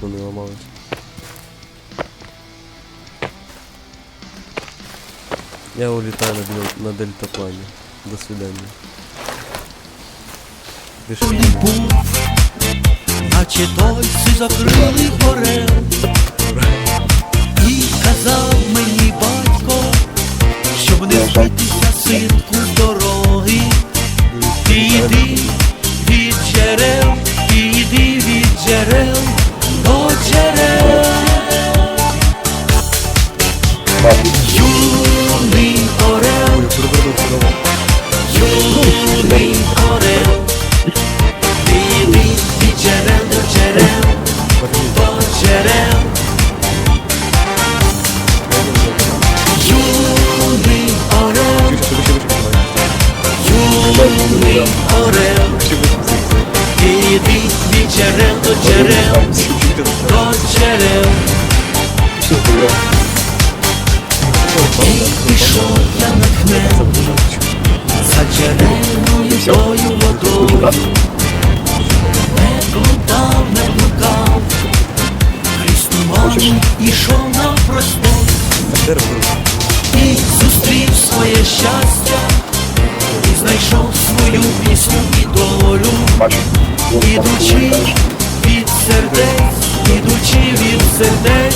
Вони ламались. Я улетаю на, на дельтаплане. До свидания. Був, наче той закрилий орел. І казав мені батько, щоб не збитися синку з дороги. Піди від джерел, піди від джерел орел, юний орел. Піди від джерел до джерел, до джерел. Юний орел, юний орел. Піди від джерел до джерельною тою водою. Не блукав, не блукав, туман ішов навпростор і зустрів своє щастя, і знайшов свою пісню і долю, ідучи від сердець, ідучи від сердець.